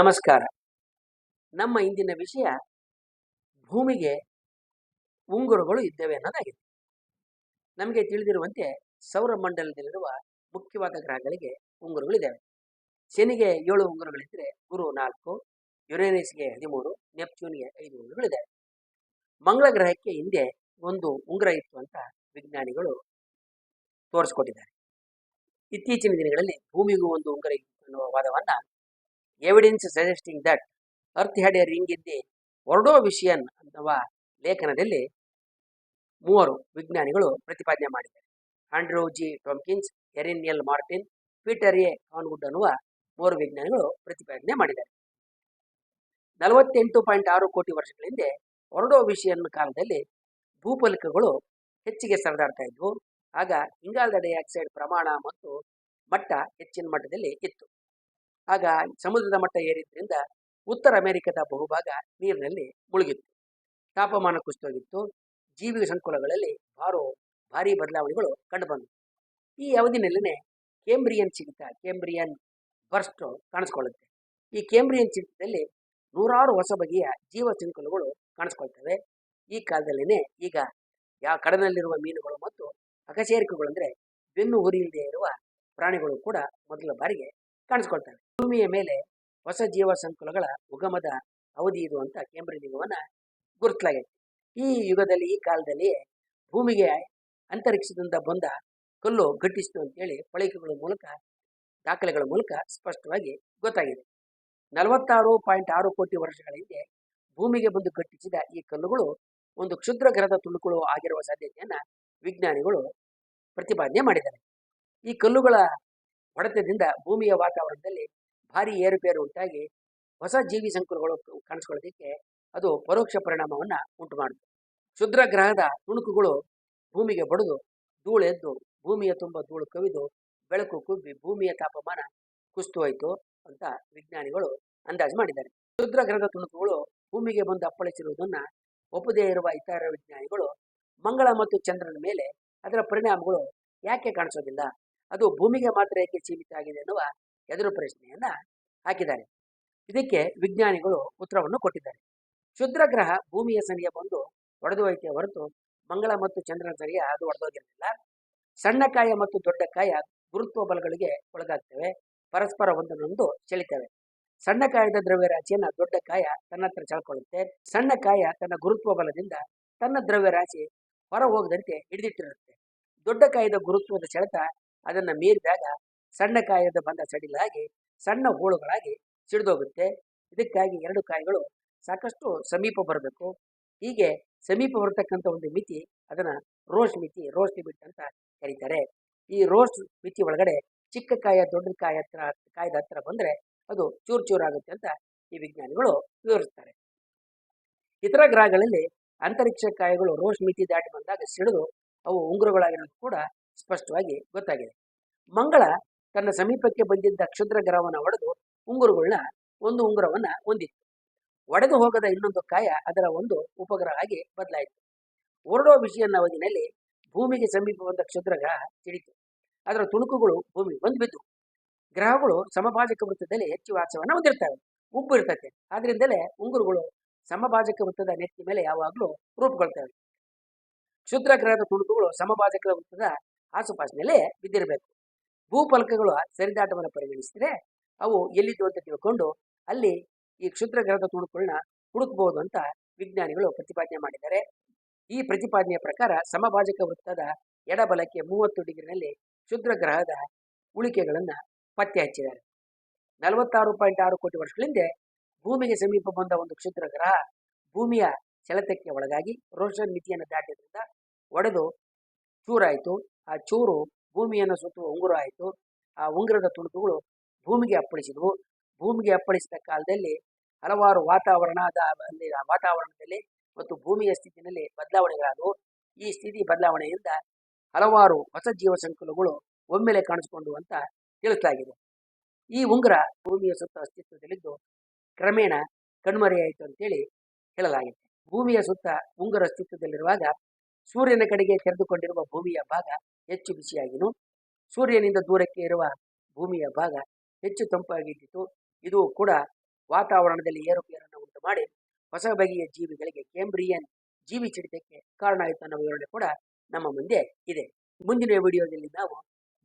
ನಮಸ್ಕಾರ. ನಮ್ಮ ಇಂದಿನ ವಿಷಯ ಭೂಮಿಗೆ ಉಂಗುರಗಳು ಇದ್ದೇವೆ ಅನ್ನೋದಾಗಿದೆ. ನಮಗೆ ತಿಳಿದಿರುವಂತೆ ಸೌರಮಂಡಲದಲ್ಲಿರುವ ಮುಖ್ಯವಾದ ಗ್ರಹಗಳಿಗೆ ಉಂಗುರಗಳಿದ್ದಾವೆ. ಶನಿಗೆ ಏಳು ಉಂಗುರಗಳಿದ್ದರೆ ಗುರು ನಾಲ್ಕು, ಯುರೇನಿಸ್ಗೆ ಹದಿಮೂರು, ನೆಪ್ಚೂನ್ಗೆ ಐದು ಉಂಗುರಗಳಿದ್ದಾವೆ. ಮಂಗಳ ಗ್ರಹಕ್ಕೆ ಹಿಂದೆ ಒಂದು ಉಂಗುರ ಇತ್ತು ಅಂತ ವಿಜ್ಞಾನಿಗಳು ತೋರಿಸ್ಕೊಟ್ಟಿದ್ದಾರೆ. ಇತ್ತೀಚಿನ ದಿನಗಳಲ್ಲಿ ಭೂಮಿಗೂ ಒಂದು ಉಂಗುರ ಇತ್ತು ಅನ್ನುವ ವಾದವನ್ನ evidence suggesting that earth had a ring in the Ordovician ಅನ್ನುವ ಲೇಖನದಲ್ಲಿ ಮೂವರು ವಿಜ್ಞಾನಿಗಳು ಪ್ರತಿಪಾದನೆ ಮಾಡಿದ್ದಾರೆ. Andrew G. Tomkins, Erin L. Martin, Peter A. Cawood ಅನ್ನುವ ಮೂರು ವಿಜ್ಞಾನಿಗಳು ಪ್ರತಿಪಾದನೆ ಮಾಡಿದ್ದಾರೆ. ನಲವತ್ತೆಂಟು ಪಾಯಿಂಟ್ ಆರು ಕೋಟಿ ವರ್ಷಗಳ ಹಿಂದೆ ವರ್ಡೋವಿಷಿಯನ್ ಕಾಲದಲ್ಲಿ ಭೂಫಲಕಗಳು ಹೆಚ್ಚಿಗೆ ಸರಿದಾಡ್ತಾ ಇದ್ವು. ಆಗ ಇಂಗಾಲದ ಡೈಆಕ್ಸೈಡ್ ಪ್ರಮಾಣ ಮತ್ತು ಮಟ್ಟ ಹೆಚ್ಚಿನ ಮಟ್ಟದಲ್ಲಿ ಇತ್ತು. ಆಗ ಸಮುದ್ರದ ಮಟ್ಟ ಏರಿದ್ದರಿಂದ ಉತ್ತರ ಅಮೆರಿಕದ ಬಹುಭಾಗ ನೀರಿನಲ್ಲಿ ಮುಳುಗಿತ್ತು. ತಾಪಮಾನ ಕುಸಿತೋಗಿತ್ತು. ಜೀವಿಕ ಸಂಕುಲಗಳಲ್ಲಿ ಭಾರೋ, ಭಾರಿ ಬದಲಾವಣೆಗಳು ಕಂಡುಬಂದವು. ಈ ಅವಧಿನಲ್ಲೇ ಕೇಂಬ್ರಿಯನ್ ಚಿಗಿತ, ಕೇಂಬ್ರಿಯನ್ ಬರ್ಸ್ಟ್ ಕಾಣಿಸ್ಕೊಳ್ಳುತ್ತೆ. ಈ ಕೇಂಬ್ರಿಯನ್ ಚಿಗಿತದಲ್ಲಿ ನೂರಾರು ಹೊಸ ಬಗೆಯ ಜೀವ ಸಂಕುಲಗಳು ಕಾಣಿಸ್ಕೊಳ್ತವೆ. ಈ ಕಾಲದಲ್ಲಿನೇ ಈಗ ಯಾವ ಕಡಲಿನಲ್ಲಿರುವ ಮೀನುಗಳು ಮತ್ತು ಅಕಶೇರಿಕೆಗಳು ಅಂದರೆ ಬೆನ್ನು ಹುರಿಯಿಲ್ಲದೆ ಇರುವ ಪ್ರಾಣಿಗಳು ಕೂಡ ಮೊದಲ ಬಾರಿಗೆ ಕಾಣಿಸ್ಕೊಳ್ತವೆ. ಭೂಮಿಯ ಮೇಲೆ ಹೊಸ ಜೀವ ಸಂಕುಲಗಳ ಉಗಮದ ಅವಧಿ ಇದು ಅಂತ ಕೇಂಬ್ರಿಜ್ ಯುಗವನ್ನ ಈ ಯುಗದಲ್ಲಿ, ಈ ಕಾಲದಲ್ಲಿ ಭೂಮಿಗೆ ಅಂತರಿಕ್ಷದಿಂದ ಬಂದ ಕಲ್ಲು ಘಟಿಸಿತು ಅಂತೇಳಿ ಪಳಿಕೆಗಳ ಮೂಲಕ, ದಾಖಲೆಗಳ ಮೂಲಕ ಸ್ಪಷ್ಟವಾಗಿ ಗೊತ್ತಾಗಿದೆ. ನಲವತ್ತಾರು ಪಾಯಿಂಟ್ ಆರು ಕೋಟಿ ವರ್ಷಗಳ ಹಿಂದೆ ಭೂಮಿಗೆ ಬಂದು ಘಟಿಸಿದ ಈ ಕಲ್ಲುಗಳು ಒಂದು ಕ್ಷುದ್ರ ಗ್ರಹದ ತುಣುಕುಗಳು ಆಗಿರುವ ಸಾಧ್ಯತೆಯನ್ನ ವಿಜ್ಞಾನಿಗಳು ಪ್ರತಿಪಾದನೆ ಮಾಡಿದ್ದಾರೆ. ಈ ಕಲ್ಲುಗಳ ಹೊಡೆತದಿಂದ ಭೂಮಿಯ ವಾತಾವರಣದಲ್ಲಿ ಭಾರಿ ಏರುಪೇರು ಉಂಟಾಗಿ ಹೊಸ ಜೀವಿ ಸಂಕುಲಗಳು ಕಾಣಿಸ್ಕೊಳ್ಳೋದಕ್ಕೆ ಅದು ಪರೋಕ್ಷ ಪರಿಣಾಮವನ್ನು ಉಂಟು ಮಾಡುತ್ತೆ ಕ್ಷುದ್ರ ಗ್ರಹದ ತುಣುಕುಗಳು ಭೂಮಿಗೆ ಬಡಿದು ಧೂಳೆದ್ದು ಭೂಮಿಯ ತುಂಬ ಧೂಳು ಕವಿದು ಬೆಳಕು ಕುಬ್ಬಿ ಭೂಮಿಯ ತಾಪಮಾನ ಕುಸಿತು ಹೋಯಿತು ಅಂತ ವಿಜ್ಞಾನಿಗಳು ಅಂದಾಜು ಮಾಡಿದ್ದಾರೆ. ಕ್ಷುದ್ರ ಗ್ರಹದ ತುಣುಕುಗಳು ಭೂಮಿಗೆ ಬಂದು ಅಪ್ಪಳಿಸಿರುವುದನ್ನು ಒಪ್ಪದೇ ಇರುವ ಇತರ ವಿಜ್ಞಾನಿಗಳು ಮಂಗಳ ಮತ್ತು ಚಂದ್ರನ ಮೇಲೆ ಅದರ ಪರಿಣಾಮಗಳು ಯಾಕೆ ಕಾಣಿಸೋದಿಲ್ಲ? ಅದು ಭೂಮಿಗೆ ಮಾತ್ರ ಏಕೆ ಸೀಮಿತ ಆಗಿದೆ ಎನ್ನುವ ಎದುರು ಪ್ರಶ್ನೆಯನ್ನ ಹಾಕಿದ್ದಾರೆ. ಇದಕ್ಕೆ ವಿಜ್ಞಾನಿಗಳು ಉತ್ತರವನ್ನು ಕೊಟ್ಟಿದ್ದಾರೆ. ಕ್ಷುದ್ರ ಗ್ರಹ ಭೂಮಿಯ ಸನಿಯ ಬಂದು ಒಡೆದು ಹೊರತು ಮಂಗಳ ಮತ್ತು ಚಂದ್ರನ ಸರಿಯ ಅದು ಒಡೆದೋಗಿರಲಿಲ್ಲ ಸಣ್ಣ ಕಾಯ ಮತ್ತು ದೊಡ್ಡ ಕಾಯ ಗುರುತ್ವ ಬಲಗಳಿಗೆ ಒಳಗಾಗ್ತವೆ, ಪರಸ್ಪರ ಒಂದನ್ನೊಂದು ಸೆಳಿತವೆ. ಸಣ್ಣ ಕಾಯದ ದ್ರವ್ಯರಾಶಿಯನ್ನ ದೊಡ್ಡ ಕಾಯ ತನ್ನ ಹತ್ರ ಚಳ್ಕೊಳ್ಳುತ್ತೆ, ಸಣ್ಣ ಕಾಯ ತನ್ನ ಗುರುತ್ವ ಬಲದಿಂದ ತನ್ನ ದ್ರವ್ಯರಾಶಿ ಹೊರ ಹೋಗದಂತೆ ಹಿಡಿದಿಟ್ಟಿರುತ್ತೆ. ದೊಡ್ಡ ಕಾಯದ ಗುರುತ್ವದ ಸೆಳೆತ ಅದನ್ನ ಮೀರಿದಾಗ ಸಣ್ಣ ಕಾಯದ ಬಂದ ಸಡಿಲಾಗಿ ಸಣ್ಣ ಹೋಳುಗಳಾಗಿ ಸಿಡಿದೋಗುತ್ತೆ. ಇದಕ್ಕಾಗಿ ಎರಡು ಕಾಯಿಗಳು ಸಾಕಷ್ಟು ಸಮೀಪ ಬರಬೇಕು. ಹೀಗೆ ಸಮೀಪ ಬರತಕ್ಕಂಥ ಒಂದು ಮಿತಿ ಅದನ್ನು ರೋಸ್ಟ್ ಮಿತಿ, ರೋಸ್ಟ್ ಲಿಮಿಟ್ ಅಂತ ಕರೀತಾರೆ. ಈ ರೋಸ್ಟ್ ಮಿತಿ ಒಳಗಡೆ ಚಿಕ್ಕ ಕಾಯ, ದೊಡ್ಡ ಕಾಯ ಹತ್ರ, ಕಾಯದ ಹತ್ರ ಬಂದರೆ ಅದು ಚೂರು ಚೂರಾಗುತ್ತೆ ಅಂತ ಈ ವಿಜ್ಞಾನಿಗಳು ವಿವರಿಸ್ತಾರೆ. ಇತರ ಗ್ರಹಗಳಲ್ಲಿ ಅಂತರಿಕ್ಷ ಕಾಯಗಳು ರೋಸ್ಟ್ ಮಿತಿ ದಾಟಿ ಬಂದಾಗ ಸಿಡಿದು ಅವು ಉಂಗುರಗಳಾಗಿರೋದು ಕೂಡ ಸ್ಪಷ್ಟವಾಗಿ ಗೊತ್ತಾಗಿದೆ. ಮಂಗಳ ತನ್ನ ಸಮೀಪಕ್ಕೆ ಬಂದಿದ್ದ ಕ್ಷುದ್ರ ಗ್ರಹವನ್ನು ಒಡೆದು ಉಂಗುರುಗಳನ್ನ ಒಂದು ಉಂಗುರವನ್ನ ಹೊಂದಿತ್ತು. ಒಡೆದು ಹೋಗದ ಇನ್ನೊಂದು ಕಾಯ ಅದರ ಒಂದು ಉಪಗ್ರಹ ಆಗಿ ಬದಲಾಯಿತು. ಹೊರಡೋ ವಿಷಯನ ಅವಧಿನಲ್ಲಿ ಭೂಮಿಗೆ ಸಮೀಪ ಬಂದ ಕ್ಷುದ್ರ ಗ್ರಹ ತಿಳಿತು. ಅದರ ತುಣುಕುಗಳು ಭೂಮಿ ಬಂದು ಗ್ರಹಗಳು ಸಮಭಾಜಕ ವೃತ್ತದಲ್ಲಿ ಹೆಚ್ಚು ವಾಸವನ್ನು ಹೊಂದಿರ್ತವೆ. ಉಬ್ಬು ಇರ್ತತೆ. ಆದ್ರಿಂದಲೇ ಉಂಗುರುಗಳು ಸಮಭಾಜಕ ವೃತ್ತದ ನೆತ್ತಿ ಮೇಲೆ ಯಾವಾಗಲೂ ರೂಪುಗೊಳ್ತವೆ. ಕ್ಷುದ್ರ ಗ್ರಹದ ತುಣುಕುಗಳು ಸಮಭಾಜಕ ವೃತ್ತದ ಆಸುಪಾಸಿನಲ್ಲೇ ಬಿದ್ದಿರಬೇಕು. ಭೂಫಲಕಗಳು ಸರಿದಾಟವನ್ನು ಪರಿಗಣಿಸಿದ್ರೆ ಅವು ಎಲ್ಲಿದ್ದು ಅಂತ ತಿಳ್ಕೊಂಡು ಅಲ್ಲಿ ಈ ಕ್ಷುದ್ರ ಗ್ರಹದ ತುಣುಕುಗಳನ್ನ ಹುಡುಕಬಹುದು ಅಂತ ವಿಜ್ಞಾನಿಗಳು ಪ್ರತಿಪಾದನೆ ಮಾಡಿದ್ದಾರೆ. ಈ ಪ್ರತಿಪಾದನೆಯ ಪ್ರಕಾರ ಸಮಭಾಜಕ ವೃತ್ತದ ಎಡಬಲಕ್ಕೆ ಮೂವತ್ತು ಡಿಗ್ರಿನಲ್ಲಿ ಕ್ಷುದ್ರ ಗ್ರಹದ ಉಳಿಕೆಗಳನ್ನು ಪತ್ತೆ ಹಚ್ಚಿದ್ದಾರೆ. ನಲವತ್ತಾರು ಪಾಯಿಂಟ್ ಆರು ಕೋಟಿ ವರ್ಷಗಳ ಹಿಂದೆ ಭೂಮಿಗೆ ಸಮೀಪ ಬಂದ ಒಂದು ಕ್ಷುದ್ರ ಗ್ರಹ ಭೂಮಿಯ ಸೆಳೆತಕ್ಕೆ ಒಳಗಾಗಿ ರೋಷನ್ ಮಿತಿಯನ್ನು ದಾಟಿದ್ರಿಂದ ಒಡೆದು ಚೂರಾಯಿತು. ಆ ಚೂರು ಭೂಮಿಯನ್ನು ಸುತ್ತುವ ಉಂಗುರ ಆಯಿತು. ಆ ಉಂಗುರದ ತುಣುಕುಗಳು ಭೂಮಿಗೆ ಅಪ್ಪಳಿಸಿದವು. ಭೂಮಿಗೆ ಅಪ್ಪಳಿಸಿದ ಕಾಲದಲ್ಲಿ ಹಲವಾರು ವಾತಾವರಣದ ಅಲ್ಲಿ ಆ ವಾತಾವರಣದಲ್ಲಿ ಮತ್ತು ಭೂಮಿಯ ಸ್ಥಿತಿನಲ್ಲಿ ಬದಲಾವಣೆಗಳಾದವು. ಈ ಸ್ಥಿತಿ ಬದಲಾವಣೆಯಿಂದ ಹಲವಾರು ಹೊಸ ಜೀವ ಸಂಕುಲಗಳು ಒಮ್ಮೆಲೆ ಕಾಣಿಸಿಕೊಂಡು ಅಂತ ತಿಳಿಸಲಾಗಿದೆ. ಈ ಉಂಗುರ ಭೂಮಿಯ ಸುತ್ತ ಅಸ್ತಿತ್ವದಲ್ಲಿದ್ದು ಕ್ರಮೇಣ ಕಣ್ಮರೆಯಾಯಿತು ಅಂತೇಳಿ ಹೇಳಲಾಗಿದೆ. ಭೂಮಿಯ ಸುತ್ತ ಉಂಗುರ ಅಸ್ತಿತ್ವದಲ್ಲಿರುವಾಗ ಸೂರ್ಯನ ಕಡೆಗೆ ತೆರೆದುಕೊಂಡಿರುವ ಭೂಮಿಯ ಭಾಗ ಹೆಚ್ಚು ಬಿಸಿಯಾಗಿನು. ಸೂರ್ಯನಿಂದ ದೂರಕ್ಕೆ ಇರುವ ಭೂಮಿಯ ಭಾಗ ಹೆಚ್ಚು ತಂಪಾಗಿದ್ದಿತು. ಇದು ಕೂಡ ವಾತಾವರಣದಲ್ಲಿ ಏರುಪೇರನ್ನು ಉಂಟು ಮಾಡಿ ಹೊಸ ಬಗೆಯ ಜೀವಿಗಳಿಗೆ ಕೇಂಬ್ರಿಯನ್ ಜೀವಿ ಚಿಡಿತಕ್ಕೆ ಕಾರಣ ಆಯಿತು ಅನ್ನೋ ವಿವರಣೆ ಕೂಡ ನಮ್ಮ ಮುಂದೆ ಇದೆ. ಮುಂದಿನ ವಿಡಿಯೋದಲ್ಲಿ ನಾವು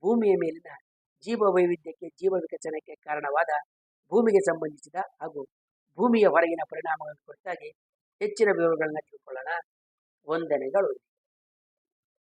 ಭೂಮಿಯ ಮೇಲಿನ ಜೀವ ವೈವಿಧ್ಯಕ್ಕೆ ಜೀವ ವಿಕಸನಕ್ಕೆ ಕಾರಣವಾದ ಭೂಮಿಗೆ ಸಂಬಂಧಿಸಿದ ಹಾಗೂ ಭೂಮಿಯ ಹೊರಗಿನ ಪರಿಣಾಮಗಳ ಕುರಿತಾಗಿ ಹೆಚ್ಚಿನ ವಿವರಗಳನ್ನು ತಿಳ್ಕೊಳ್ಳೋಣ. ವಂದನೆಗಳು.